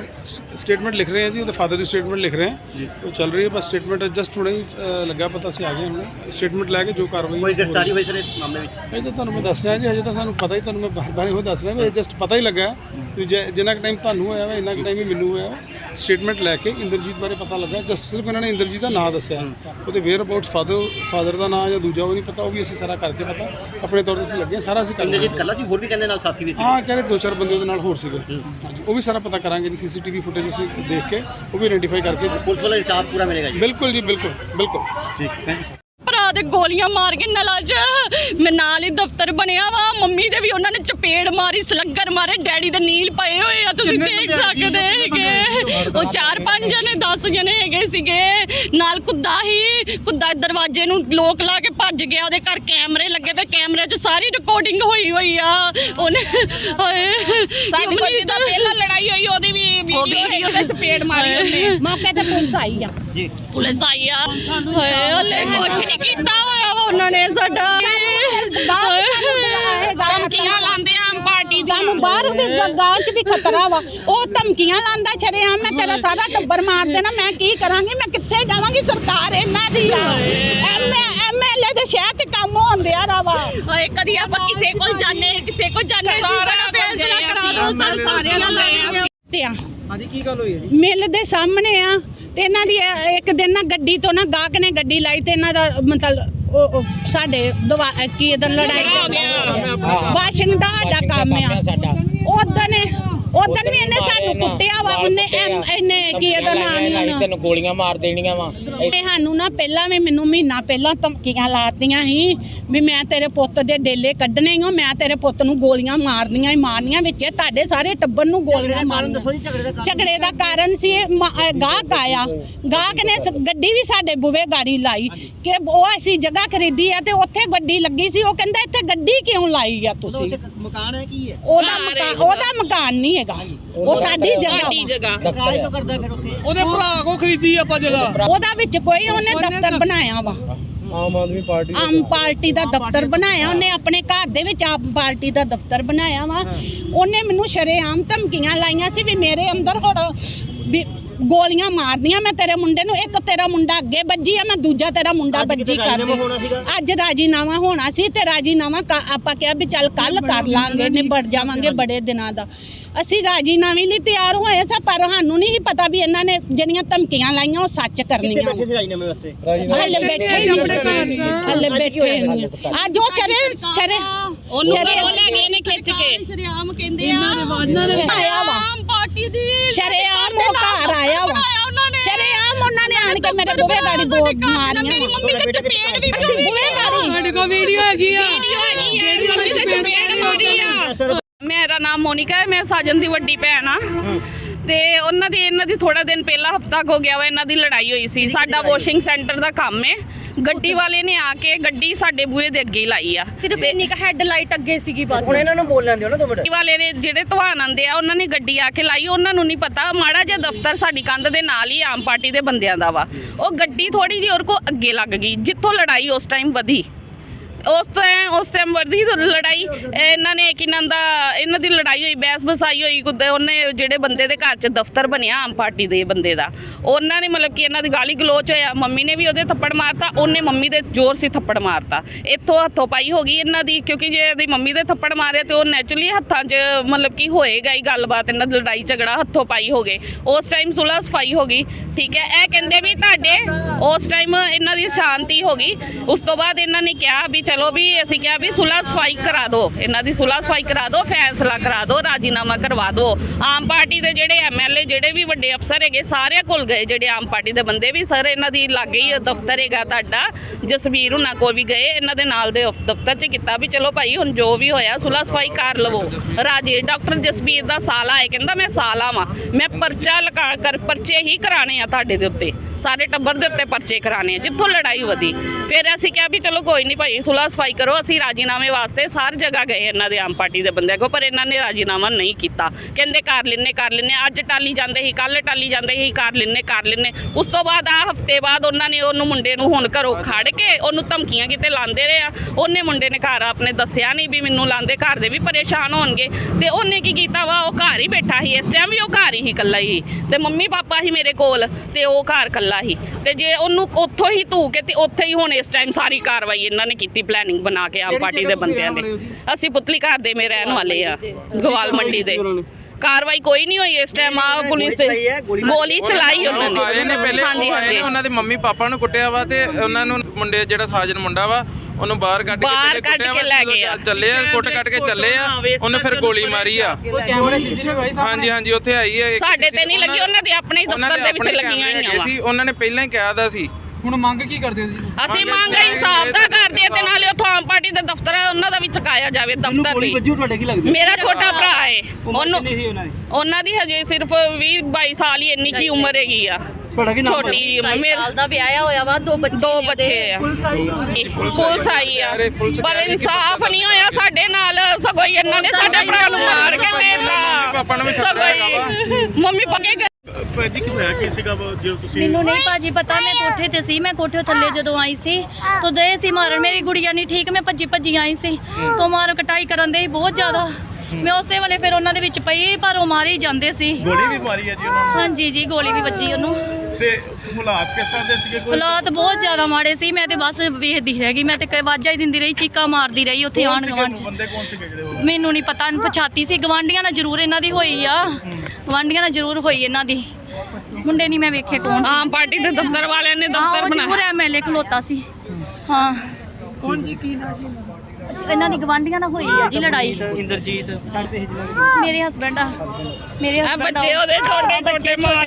ਸਟੇਟਮੈਂਟ ਲਿਖ ਰਹੇ ਹਾਂ ਜੀ ਉਹਦੇ ਫਾਦਰ ਦੀ ਸਟੇਟਮੈਂਟ ਲਿਖ ਰਹੇ ਹਾਂ। ਜੀ। ਉਹ ਚੱਲ ਰਹੀ ਹੈ ਬਸ ਸਟੇਟਮੈਂਟ ਜਸਟ ਹੁਣੇ ਹੀ ਅ, ਲੱਗਾ ਪਤਾ ਅਸੀਂ ਆ ਗਏ ਹੁਣ। ਸਟੇਟਮੈਂਟ ਲੈ ਕੇ ਜੋ ਕਾਰਵਾਈ ਕੋਈ ਗ੍ਰਿਫਤਾਰੀ ਹੋਈ ਸਰ ਇਸ ਮਾਮਲੇ ਵਿੱਚ? ਇਹ ਤਾਂ ਤੁਹਾਨੂੰ ਮੈਂ ਦੱਸ ਰਿਹਾ ਜੀ ਹਜੇ ਤਾਂ ਸਾਨੂੰ ਪਤਾ ਹੀ ਤੁਹਾਨੂੰ ਮੈਂ ਬਾਰ ਬਾਰ ਇਹੋ ਦੱਸ ਰਿਹਾ ਵੀ ਜਸਟ ਪਤਾ ਹੀ ਲੱਗਾ ਵੀ ਜਿ- ਜਿੰਨਾ ਕੁ ਟਾਈਮ ਤੁਹਾਨੂੰ ਹੋਇਆ ਵਾ ਇੰਨਾ ਕੁ ਟਾਈਮ ਹੀ ਮੈਨੂੰ ਹੋਇਆ ਸਟੇਟਮੈਂਟ ਲੈ ਕੇ ਇੰਦਰਜੀਤ ਬਾਰੇ ਪਤਾ ਲੱਗਾ। ਜਸਟ ਸਿਰਫ ਇਹਨਾਂ ਨੇ ਇੰਦਰਜੀਤ ਦਾ ਨਾਮ ਦੱਸਿਆ। ਉਹਦੇ ਵੇਅਰ ਅਬਾਊਟਸ ਫਾਦਰ ਫਾਦਰ ਦਾ ਨਾਮ ਜਾਂ ਦੂਜਾ ਉਹ ਨਹੀਂ ਪਤਾ ਉਹ ਵੀ ਅਸੀਂ ਸਾਰਾ ਕਰਕੇ ਪਤਾ। ਆਪਣੇ ਤੌਰ ਤੇ ਅਸੀਂ ਲੱਗੇ ਹਾਂ, ਸਾਰਾ ਅਸੀਂ ਕਰ ਇੰਦਰਜੀਤ ਕੱਲਾ ਸੀ ਹੋਰ ਵੀ ਕਹਿੰਦੇ ਨਾਲ ਸਾਥੀ ਵੀ ਸੀ। ਹਾਂ ਕਹਿੰਦੇ ਦੋ ਚਾਰ ਬੰਦੇ ਉਹਦੇ ਨਾਲ ਹੋਰ ਸੀਗੇ। ਹਾਂਜੀ ਉਹ ਵੀ ਸਾਰਾ ਪਤਾ ਕਰਾਂਗੇ ਜੀ ਸੀਸੀਟੀਵੀ ਫੁਟੇਜ ਅਸੀਂ ਦੇਖ ਕੇ ਉਹ ਵੀ ਆਇਡੈਂਟੀਫਾਈ ਕਰਕੇ ਪੁਲਿਸ ਵੱਲੋਂ ਇਨਸਾਫ ਪੂਰਾ ਮਿਲੇਗਾ ਜੀ। ਬਿਲਕੁਲ ਜੀ ਬਿਲਕੁਲ ਬਿਲਕੁਲ। ਠੀਕ ਥੈਂਕ ਯੂ ਭਰਾ ਦੇ ਗੋਲੀਆਂ ਮਾਰ ਕੇ ਨਲਾ 'ਚ ਮੈਂ ਨਾਲ ਹੀ ਦਫ਼ਤਰ ਬਣਿਆ ਵਾ। ਮੰਮੀ ਦੇ ਵੀ ਉਹਨਾਂ ਨੇ ਚਪੇੜ ਮਾਰੀ ਸਲੱਗਰ ਮਾਰੇ ਡੈਡੀ ਦੇ ਨੀਲ ਪਏ ਹੋਏ ਆ। ਤੁਸੀਂ ਦੇਖ ਸਕਦੇ ਹੈਗੇ। ਉਹ ਚਾਰ ਪੰਜ ਜਣੇ 10 ਜਣੇ ਹੈਗੇ ਸੀਗੇ। ਨਾਲ ਕੁੱਦਾ ਹੀ ਕੁੱਦਾ ਦਰਵਾਜ਼ੇ ਨੂੰ ਲੋਕ ਲਾ ਕੇ ਭੱਜ ਗਿਆ। ਉਹਦੇ ਘਰ ਕੈਮਰੇ ਲੱਗੇ ਪਏ ਕੈਮਰੇ 'ਚ ਸਾਰੀ ਰਿਕਾਰਡਿੰਗ ਹੋਈ ਹੋਈ ਆ। ਉਹਨੇ ਹਾਏ ਸਾਡੇ ਜਿੱਦਾਂ ਪਹਿਲਾਂ ਲੜਾਈ ਹੋਈ ਉਹਦੀ ਵੀ ਵੀਡੀਓ ਉਹਦੇ ਚਪੇੜ ਮਾਰੀ ਉਹਨੇ। ਮੌਕੇ ਤੇ ਪੁਲਿਸ ਆਈ ਆ। ਪੁਲਿਸ ਆਈ ਆ। ਹਾਏ ਹਲੇ ਕੁਝ ਨਹੀਂ ਕੀਤਾ ਹੋਇਆ ਵਾ ਉਹਨਾਂ ਨੇ ਸਾਡਾ। ਧਮਕੀਆਂ ਲਾਉਂਦੇ ਆ ਆਮ ਪਾਰਟੀ ਦੀਆਂ। ਸਾਨੂੰ ਬਾਹਰ ਵੀ ਗਾਂ ਚ ਵੀ ਖਤਰਾ ਵਾ। ਉਹ ਧਮਕੀਆਂ ਲਾਂਦਾ ਛੜਿਆ ਮੈਂ ਤੇਰਾ ਸਾਰਾ ਟੱਬਰ ਮਾਰ ਦੇਣਾ ਮੈਂ ਕੀ ਕਰਾਂਗੀ? ਮੈਂ ਕਿੱਥੇ ਜਾਵਾਂਗੀ? ਸਰਕਾਰ ਇਹਨਾਂ ਦੀ ਆ। ਐਮਐਲਏ ਦੇ ਸ਼ਹਿਰ ਤੇ ਕੰਮ ਹੁੰਦੇ ਆ ਰਾਵਾ। ਹਾਏ ਕਦੀ ਆਪਾਂ ਕਿਸੇ ਕੋਲ ਜਾਣੇ ਕਿਸੇ ਕੋਲ ਜਾਣੇ ਸਾਰਾ ਫੈਸਲਾ ਕਰਾ ਸਾਨੂੰ ਸਾਰਿਆਂ ਨਾਲ ਤੇ ਆ। ਹਾਂਜੀ ਕੀ ਗੱਲ ਹੋਈ ਮਿਲ ਦੇ ਸਾਹਮਣੇ ਆ ਤੇ ਇਹਨਾਂ ਦੀ ਇੱਕ ਦਿਨ ਨਾ ਗੱਡੀ ਤੋਂ ਨਾ ਗਾਹਕ ਨੇ ਗੱਡੀ ਲਾਈ ਤੇ ਇਹਨਾਂ ਦਾ ਮਤਲਬ ਉਹ- ਉਹ ਸਾਡੇ ਦਵਾ ਕੀ ਇਹਦਾ ਲੜਾਈ ਚੱਲ ਵਾਸ਼ਿੰਗ ਦਾ ਸਾਡਾ ਕੰਮ ਆ। ਉਦੋਂ ਨੇ ਉਦੋਂ ਵੀ ਇਹਨੇ ਸਾਨੂੰ ਕੁੱਟਿਆ ਵਾ ਉਹਨੇ ਐਮ- ਇਹਨੇ ਕੀ ਇਹਦਾ ਨਾਂ ਨਹੀਂ ਉਹਨਾਂ? ਤੈਨੂੰ ਗੋਲੀਆਂ ਮਾਰ ਦੇਣੀਆਂ ਵਾ। ਇਹ ਸਾਨੂੰ ਨਾ ਪਹਿਲਾਂ ਵੀ ਮੈਨੂੰ ਮਹੀਨਾ ਪਹਿਲਾਂ ਧਮਕੀਆਂ ਲਾਤੀਆਂ ਸੀ ਵੀ ਮੈਂ ਤੇਰੇ ਪੁੱਤ ਦੇ ਡੇਲੇ ਕੱਢਣੇ ਹੀ ਮੈਂ ਤੇਰੇ ਪੁੱਤ ਨੂੰ ਗੋਲੀਆਂ ਮਾਰਨੀਆਂ ਹੀ ਮਾਰਨੀਆਂ ਵਿੱਚ। ਇਹ ਤੁਹਾਡੇ ਸਾਰੇ ਟੱਬਰ ਨੂੰ ਗੋਲੀਆਂ ਮਾਰਨੀਆਂ। ਝਗੜੇ ਦਾ ਕਾਰਨ ਸੀ ਗਾਹਕ ਆਇਆ। ਗਾਹਕ ਨੇ ਗੱਡੀ ਵੀ ਸਾਡੇ ਬੂਵੇ ਗਾੜੀ ਲਾਈ ਕਿ ਉਹ ਅਸੀਂ ਜਗ੍ਹਾ ਖਰੀਦੀ ਆ ਤੇ ਉੱਥੇ ਗੱਡੀ ਲੱਗੀ ਸੀ। ਉਹ ਕਹਿੰਦਾ ਇੱਥੇ ਗੱਡੀ ਕਿਉਂ ਲਾਈ ਆ ਤੁਸੀਂ? ਮਕਾਨ ਹੈ ਕੀ ਹੈ? ਉਹਦਾ ਮਕਾਨ ਉਹਦਾ। ਮਕਾਨ ਨਹੀਂ ਹੈਗਾ। ਉਹ ਸਾਡੀ ਜਗ੍ਹਾ। ਵਾ। ਕਿਰਾਏ ਤੋਂ ਕਰਦਾ ਫਿਰ ਉੱਥੇ। ਉਹਦੇ ਭਰਾ ਕੋ ਖਰੀਦੀ ਆਪਾਂ ਜਗ੍ਹਾ। ਉਹਦਾ ਵਿੱਚ ਕੋਈ ਉਹਨੇ ਦਫ਼ਤਰ ਬਣਾਇਆ ਵਾ। ਆਮ ਆਦਮੀ ਪਾਰਟੀ ਆਮ ਪਾਰਟੀ ਦਾ ਦਫ਼ਤਰ ਬਣਾਇਆ ਉਹਨੇ ਆਪਣੇ ਘਰ ਦੇ ਵਿੱਚ ਆਮ ਪਾਰਟੀ ਦਾ ਦਫ਼ਤਰ ਬਣਾਇਆ ਵਾ। ਉਹਨੇ ਮੈਨੂੰ ਸ਼ਰੇਆਮ ਧਮਕੀਆਂ ਲਾਈਆਂ ਸੀ ਵੀ ਮੇਰੇ ਅੰਦਰ ਹੁਣ ਵੀ ਗੋਲੀਆਂ ਮਾਰਦੀਆਂ ਮੈਂ ਤੇਰੇ ਮੁੰਡੇ ਨੂੰ ਇੱਕ ਤੇਰਾ ਮੁੰਡਾ ਅੱਗੇ ਵੱਜੀ ਆ ਮੈਂ ਦੂਜਾ ਤੇਰਾ ਮੁੰਡਾ ਵੱਜੀ ਕਰ ਅੱਜ ਰਾਜੀਨਾਮਾ ਹੋਣਾ ਸੀ ਤੇ ਰਾਜੀਨਾਮਾ ਆਪਾਂ ਕਿਹਾ ਵੀ ਚੱਲ ਕੱਲ ਕਰ ਲਾਂਗੇ ਨਿਬੜ ਜਾਵਾਂਗੇ ਬੜੇ ਦਿਨਾਂ ਦਾ। ਅਸੀਂ ਰਾਜੀਨਾਮੇ ਲਈ ਤਿਆਰ ਹੋਏ ਸਾਂ ਪਰ ਸਾਨੂੰ ਨਹੀਂ ਪਤਾ ਵੀ ਇਹਨਾਂ ਨੇ ਜਿਹੜੀਆਂ ਧਮਕੀਆਂ ਲਾਈਆਂ ਉਹ ਸੱਚ ਕਰਨੀਆਂ ਹਲੇ ਬੈਠੇ ਨਹੀਂ। ਹਲੇ ਬੈਠੇ ਨਹੀਂ। ਆ ਜੋ ਚਰੇ ਚਰੇ ਉਹਨੂੰ ਲੈ ਗਏ ਨੇ ਖਿੱਚ ਕੇ। ਸ਼ਰੀਆਮ ਕਹਿੰਦੇ ਆ ਆਮ ਪਾਰਟੀ ਦੀ ਸ਼ਰੇਆਮ ਉਹ ਘਰ ਆਇਆ ਵਾ? ਉਹਨਾਂ ਨੇ। ਸ਼ਰੇਆਮ ਉਹਨਾਂ ਨੇ ਆਣ ਕੇ ਮੇਰੇ ਬੂਹੇ ਗਾੜੀ ਬੋ ਮਾਰੀਆਂ ਮੇਰੀ ਮੰਮੀ ਦੇ ਚਪੇੜ ਵੀ ਅਸੀਂ ਬੂਹੇ ਗਾੜੀ। ਸਾਡੇ ਕੋਲ ਵੀਡੀਓ ਹੈਗੀ ਆ। ਵੀਡੀਓ ਹੈਗੀ ਮੇਰੀ ਮੰਮੀ ਦੇ ਚਪੇੜ ਮਾਰੀ ਆ। ਮੇਰਾ ਨਾਮ ਮੋਨਿਕਾ ਹੈ ਮੈਂ ਸਾਜਨ ਦੀ ਵੱਡੀ ਭੈਣ ਆ ਤੇ ਉਹਨਾਂ ਦੀ ਇਹਨਾਂ ਦੀ ਥੋੜਾ ਦਿਨ ਪਹਿਲਾਂ ਹਫਤਾ ਹੋ ਗਿਆ ਵਾ ਇਹਨਾਂ ਦੀ ਲੜਾਈ ਹੋਈ ਸੀ। ਸਾਡਾ ਵਾਸ਼ਿੰਗ ਸੈਂਟਰ ਦਾ ਕੰਮ ਹੈ। ਗੱਡੀ ਵਾਲੇ ਨੇ ਆ ਕੇ ਗੱਡੀ ਸਾਡੇ ਬੂਹੇ ਦੇ ਅੱਗੇ ਹੀ ਲਾਈ ਆ। ਸਿਰਫ ਇੰਨੀ ਕ ਹੈਡਲਾਈਟ ਅੱਗੇ ਸੀਗੀ ਬਸ। ਹੁਣ ਇਹਨਾਂ ਨੂੰ ਬੋਲ ਲੈਂਦੇ ਹੋ ਨਾ ਦੋ ਮਿੰਟ। ਗੱਡੀ ਵਾਲੇ ਨੇ ਜਿਹੜੇ ਧਵਾਨ ਆਂਦੇ ਆ ਉਹਨਾਂ ਨੇ ਗੱਡੀ ਆ ਕੇ ਲਾਈ। ਉਹਨਾਂ ਨੂੰ ਨਹੀਂ ਪਤਾ ਮਾੜਾ ਜਿਹਾ ਦਫ਼ਤਰ ਸਾਡੀ ਕੰਧ ਦੇ ਨਾਲ ਹੀ ਆਮ ਪਾਰਟੀ ਦੇ ਬੰਦਿਆਂ ਦਾ ਵਾ। ਉਹ ਗੱਡੀ ਥੋੜੀ ਜਿਹੀ ਹੋਰ ਕੋ ਅੱਗੇ ਲੱਗ ਗਈ ਜਿੱਥੋਂ ਲੜਾਈ ਉਸ ਟਾਈਮ ਵਧੀ। ਉਸ ਟਾਈਮ ਉਸ ਟਾਈਮ ਵਰਦੀ ਲੜਾਈ ਇਹਨਾਂ ਨੇ ਕਿ ਨੰਦਾ ਇਹਨਾਂ ਦੀ ਲੜਾਈ ਹੋਈ, ਬਹਿਸ ਬਸਾਈ ਹੋਈ ਕੁੱਦੇ ਉਹਨੇ ਜਿਹੜੇ ਬੰਦੇ ਦੇ ਘਰ 'ਚ ਦਫ਼ਤਰ ਬਣਿਆ, ਆਮ ਪਾਰਟੀ ਦੇ ਬੰਦੇ ਦਾ। ਉਹਨਾਂ ਨੇ ਮਤਲਬ ਕਿ ਇਹਨਾਂ ਦੀ ਗਾਲੀ ਗਲੋਚ ਹੋਇਆ, ਮੰਮੀ ਨੇ ਵੀ ਉਹਦੇ ਥੱਪੜ ਮਾਰਤਾ, ਉਹਨੇ ਮੰਮੀ ਦੇ ਜ਼ੋਰ ਸੀ ਥੱਪੜ ਮਾਰਤਾ। ਇੱਥੋਂ ਹੱਥੋਂ ਪਾਈ ਹੋ ਗਈ ਇਹਨਾਂ ਦੀ, ਕਿਉਂਕਿ ਜੇ ਇਹਦੀ ਮੰਮੀ ਦੇ ਥੱਪੜ ਮਾਰਿਆ ਤੇ ਉਹ ਨੈਚੁਰਲੀ ਹੱਥਾਂ 'ਚ ਮਤਲਬ ਕਿ ਹੋਏਗਾ ਹੀ ਗੱਲਬਾਤ, ਇਹਨਾਂ ਦੀ ਲੜਾਈ ਝਗੜਾ ਹੱਥੋਂ ਪਾਈ ਹੋ ਗਏ। ਉਸ ਟਾਈਮ ਸੁਲਹ ਸਫ਼ਾਈ ਹੋ ਗਈ, ਠੀਕ ਹੈ? ਇਹ ਕਹਿੰਦੇ ਵੀ ਤੁਹਾਡੇ, ਉਸ ਟਾਈਮ ਇਹਨਾਂ ਦੀ ਸ਼ਾਂਤੀ ਹੋ ਗਈ। ਉਸ ਤੋਂ ਬਾਅਦ ਇਹਨਾਂ ਨੇ ਕਿਹਾ ਵੀ ਚਲੋ ਵੀ ਅਸੀਂ ਕਿਹਾ ਵੀ ਸੁਲਹ ਸਫ਼ਾਈ ਕਰਾ ਦਿਓ ਇਹਨਾਂ ਦੀ ਸੁਲਹ ਸਫ਼ਾਈ ਕਰਾ ਦਿਓ ਫੈਸਲਾ ਕਰਾ ਦਿਓ ਰਾਜੀਨਾਮਾ ਕਰਵਾ ਦਿਓ ਆਮ ਪਾਰਟੀ ਦੇ ਜਿਹੜੇ ਐਮਐਲਏ ਜਿਹੜੇ ਵੀ ਵੱਡੇ ਅਫਸਰ ਹੈਗੇ, ਸਾਰਿਆਂ ਕੋਲ ਗਏ, ਜਿਹੜੇ ਆਮ ਪਾਰਟੀ ਦੇ ਬੰਦੇ ਵੀ। ਸਰ, ਇਹਨਾਂ ਦੀ ਲਾਗੇ ਹੀ ਦਫ਼ਤਰ ਹੈਗਾ ਤੁਹਾਡਾ, ਜਸਵੀਰ ਹੁਣਾਂ ਕੋਲ ਵੀ ਗਏ, ਇਹਨਾਂ ਦੇ ਨਾਲ ਦੇ ਦਫ਼ਤਰ 'ਚ ਕੀਤਾ ਵੀ ਚਲੋ ਭਾਈ, ਹੁਣ ਜੋ ਵੀ ਹੋਇਆ ਸੁਲਹ ਸਫ਼ਾਈ ਕਰ ਲਵੋ। ਰਾਜੇ, ਡਾਕਟਰ ਜਸਵੀਰ ਦਾ ਸਾਲਾ ਹੈ ਕਹਿੰਦਾ ਮੈਂ ਸਾਲਾ ਵਾਂ, ਮੈਂ ਪਰਚਾ ਲਗਾ ਕਰ ਪਰਚੇ ਹੀ ਕਰਾਣੇ ਆ ਤੁਹਾਡੇ ਦੇ ਉੱਤੇ। ਸਾਰੇ ਟੱਬਰ ਦੇ ਉੱਤੇ ਪਰਚੇ ਕਰਾਣੇ ਆ, ਜਿੱਥੋਂ ਲੜਾਈ ਵਧੀ। ਫਿਰ ਅਸੀਂ ਕਿਹਾ ਵੀ ਚਲੋ ਕੋਈ ਨਹੀਂ ਭਾਈ ਸੁਲਹ ਸਫ਼ਾਈ ਕਰੋ, ਅਸੀਂ ਰਾਜੀਨਾਮੇ ਵਾਸਤੇ ਸਾਰ ਜਗ੍ਹਾ ਗਏ ਇਹਨਾਂ ਦੇ ਆਮ ਪਾਰਟੀ ਦੇ ਬੰਦਿਆਂ ਕੋ ਪਰ ਇਹਨਾਂ ਨੇ ਰਾਜੀਨਾਮਾ ਨਹੀਂ ਕੀਤਾ। ਕਹਿੰਦੇ ਕਰ ਲੈਨੇ ਕਰ ਲੈਨੇ, ਅੱਜ ਟਾਲੀ ਜਾਂਦੇ ਸੀ ਕੱਲ ਟਾਲੀ ਜਾਂਦੇ ਸੀ ਕਰ ਲੈਨੇ ਕਰ ਲੈਨੇ। ਉਸ ਤੋਂ ਬਾਅਦ ਆ ਹਫ਼ਤੇ ਬਾਅਦ ਉਹਨਾਂ ਨੇ ਉਹਨੂੰ ਮੁੰਡੇ ਨੂੰ ਹੁਣ ਘਰੋਂ ਖੜ ਕੇ ਉਹਨੂੰ ਧਮਕੀਆਂ ਕਿਤੇ ਲਾਉਂਦੇ ਰਹੇ ਆ। ਉਹਨੇ ਮੁੰਡੇ ਨੇ ਘਰ ਆਪਣੇ ਦੱਸਿਆ ਨਹੀਂ ਵੀ ਮੈਨੂੰ ਲਾਉਂਦੇ ਘਰ ਦੇ ਵੀ ਪਰੇਸ਼ਾਨ ਹੋਣਗੇ। ਤੇ ਉਹਨੇ ਕੀ ਕੀਤਾ ਵਾ? ਉਹ ਘਰ ਹੀ ਬੈਠਾ ਸੀ, ਇਸ ਟਾਈਮ ਵੀ ਉਹ ਘਰ ਹੀ ਇਕੱਲਾ ਹੀ ਤੇ ਮੰਮੀ ਪਾਪਾ ਹੀ ਮੇਰੇ ਕੋਲ, ਤੇ ਉਹ ਘਰ ਇਕੱਲਾ ਹੀ ਤੇ ਜੇ ਉਹਨੂੰ ਉੱਥੋਂ ਹੀ ਧੂ ਕੇ ਤੇ ਉੱਥੇ ਹੀ ਹੁਣ ਇਸ ਟਾਈਮ ਸਾਰੀ ਕਾਰਵਾਈ ਇਹਨਾਂ ਨੇ ਕੀਤੀ ਪਲੈਨਿੰਗ ਬਣਾ ਕੇ ਆਮ ਪਾਰਟੀ ਦੇ ਬੰਦਿਆਂ ਦੇ। ਅਸੀਂ ਪੁਤਲੀ ਘਰ ਦੇ ਮੇ ਰਹਿਣ ਵਾਲੇ ਆ ਗਵਾਲ ਮੰਡੀ ਦੇ। ਕਾਰਵਾਈ ਕੋਈ ਨਹੀਂ ਹੋਈ ਇਸ ਟਾਈਮ ਆ ਪੁਲਿਸ ਤੇ ਗੋਲੀ ਚਲਾਈ ਉਹਨਾਂ ਨੇ। ਆਏ ਨੇ ਪਹਿਲੇ ਹਾਂਜੀ ਉਹ ਆਏ ਨੇ ਹਾਂਜੀ। ਉਹਨਾਂ ਦੇ ਮੰਮੀ ਪਾਪਾ ਨੂੰ ਕੁੱਟਿਆ ਵਾ ਤੇ ਉਹਨਾਂ ਨੂੰ ਮੁੰਡੇ ਜਿਹੜਾ ਸਾਜਨ ਮੁੰਡਾ ਵਾ ਉਹਨੂੰ ਬਾਹਰ ਕੱਢ ਕੇ ਬਾਹਰ ਕੱਢ ਕੇ ਲੈ ਗਏ ਆ। ਚੱਲੇ ਆ ਕੁੱਟ ਕੱਟ ਕੇ ਚੱਲੇ ਆ ਉਹਨੇ ਫਿਰ ਗੋਲੀ ਮਾਰੀ ਆ। ਹਾਂਜੀ ਹਾਂਜੀ ਉੱਥੇ ਆਈ ਹੈ ਸਾਡੇ ਤੇ ਨਹੀਂ ਲੱਗੀ ਉਹਨਾਂ ਦੇ ਆਪਣੇ ਦਫ਼ਤਰ ਦੇ ਵਿੱਚ ਲੱਗੀਆਂ ਹੋਈਆਂ ਸੀ ਉਹਨਾਂ ਨੇ ਪਹਿਲਾਂ ਹੀ ਕਿਹਾ ਦਾ ਸੀ ਹੁਣ ਮੰਗ ਕੀ ਕਰਦੇ ਹੋ ਜੀ? ਅਸੀਂ ਮੰਗ ਇਨਸਾਫ ਦਾ ਕਰਦੇ ਆ ਤੇ ਨਾਲੇ ਉੱਥੋਂ ਆਮ ਪਾਰਟੀ ਦੇ ਦਫ਼ਤਰ ਆ, ਉਹਨਾਂ ਦਾ ਵੀ ਚੁਕਾਇਆ ਜਾਵੇ ਦਫ਼ਤਰ ਵੀ। ਤੁਹਾਡੇ ਕੀ ਲੱਗਦਾ? ਮੇਰਾ ਛੋਟਾ ਭਰਾ ਏ ਉਹਨੂੰ ਉਹਨਾਂ ਦੀ? ਉਹਨਾਂ ਦੀ ਹਜੇ ਸਿਰਫ 20 22 ਸਾਲ ਹੀ ਇੰਨੀ ਕੀ ਉਮਰ ਹੈਗੀ ਆ। ਛੋਟੀ ਮੇਰਾ ਦਾ ਵਿਆਹਿਆ ਹੋਇਆ ਵਾ ਦੋ ਬੱਚੇ ਦੋ ਬੱਚੇ ਆ। ਪੁਲਿਸ ਆਈ ਆ? ਪਰ ਇਨਸਾਫ ਨਹੀਂ ਹੋਇਆ ਸਾਡੇ ਨਾਲ ਸਗੋਂ ਹੀ ਇਹਨਾਂ ਨੇ ਸਾਡੇ ਭਰਾ ਨੂੰ ਮਾਰ ਕੇ ਦੇਤਾ ਹੀ ਮੰਮੀ ਪੱਕੇ ਭਾਜੀ ਕੀ ਹੋਇਆ ਕੀ ਸੀਗਾ ਵਾ ਜਦੋਂ ਤੁਸੀਂ ਮੈਨੂੰ ਨਹੀਂ ਭਾਜੀ ਪਤਾ ਮੈਂ ਕੋਠੇ ਤੇ ਸੀ ਮੈਂ ਕੋਠੇ ਥੱਲੇ ਜਦੋਂ ਆਈ ਸੀ ਤਾਂ ਦੇ ਸੀ ਮਾਰਨ ਮੇਰੀ ਗੁੜੀਆ ਨਹੀਂ ਠੀਕ ਮੈਂ ਭੱਜੀ ਭੱਜੀ ਆਈ ਸੀ। ਤੋਂ ਮਾਰ ਕਟਾਈ ਕਰਨ ਦੇ ਬਹੁਤ ਜ਼ਿਆਦਾ। ਮੈਂ ਉਸੇ ਵੇਲੇ ਫਿਰ ਉਹਨਾਂ ਦੇ ਵਿੱਚ ਪਈ ਪਰ ਉਹ ਮਾਰੇ ਜਾਂਦੇ ਸੀ। ਗੋਲੀ ਵੀ ਮਾਰੀ ਹੈ ਜੀ ਉਹਨਾਂ ਹਾਂਜੀ ਜੀ ਗੋਲੀ ਵੀ ਵੱਜੀ ਉਹਨੂੰ। ਨੂੰ ਤੇ ਹਾਲਾਤ ਕਿਸ ਤਰ੍ਹਾਂ ਦੇ ਸੀਗੇ? ਕੋਈ ਹਾਲਾਤ ਬਹੁਤ ਜ਼ਿਆਦਾ ਮਾੜੇ ਸੀ। ਮੈਂ ਤੇ ਬਸ ਵੇਖਦੀ ਰਹਿ ਗਈ। ਮੈਂ ਤੇ ਆਵਾਜ਼ਾਂ ਹੀ ਦਿੰਦੀ ਰਹੀ ਚੀਕਾਂ ਮਾਰਦੀ ਰਹੀ ਉੱਥੇ ਕੌਣ ਆਣ ਸੀਗੇ? ਗਵਾਂਢ ਚ। ਬੰਦੇ ਕੌਣ ਸੀਗੇ ਜਿਹੜੇ ਉਹ? ਮੈਨੂੰ ਨਹੀਂ ਪਤਾ ਪਛਾਤੀ ਸੀ। ਗਵਾਂਢੀਆਂ ਨਾਲ ਜ਼ਰੂਰ ਇਹਨਾਂ ਦੀ ਹੋਈ ਆ। ਗਵਾਂਢੀਆਂ ਨਾਲ ਜ਼ਰੂਰ ਹੋਈ ਇਹਨਾਂ ਦੀ। ਮੁੰਡੇ ਨਹੀਂ ਮੈਂ ਵੇਖੇ ਕੌਣ ਸੀ। ਆਮ ਪਾਰਟੀ ਦੇ ਦਫ਼ਤਰ ਵਾਲਿਆਂ ਨੇ ਹਾਂ ਦਫ਼ਤਰ ਉਹ ਜ਼ਰੂਰ ਐਮਐਲਏ ਖਲੋਤਾ ਸੀ। ਹਾਂ। ਕੌਣ ਜੀ ਕੀ ਨਾ ਜੀ? ਇਹਨਾਂ ਦੀ ਗਵਾਂਢੀਆਂ ਨਾਲ ਹੋਈ ਆ ਜੀ ਲੜਾਈ। ਇੰਦਰਜੀਤ। ਮੇਰੇ ਹਸਬੰਡ ਆ। ਮੇਰੇ ਆ ਹਸਬੰਡ ਬੱਚੇ ਉਹਦੇ ਛੋਟੇ ਛੋਟੇ। ਮਾਰ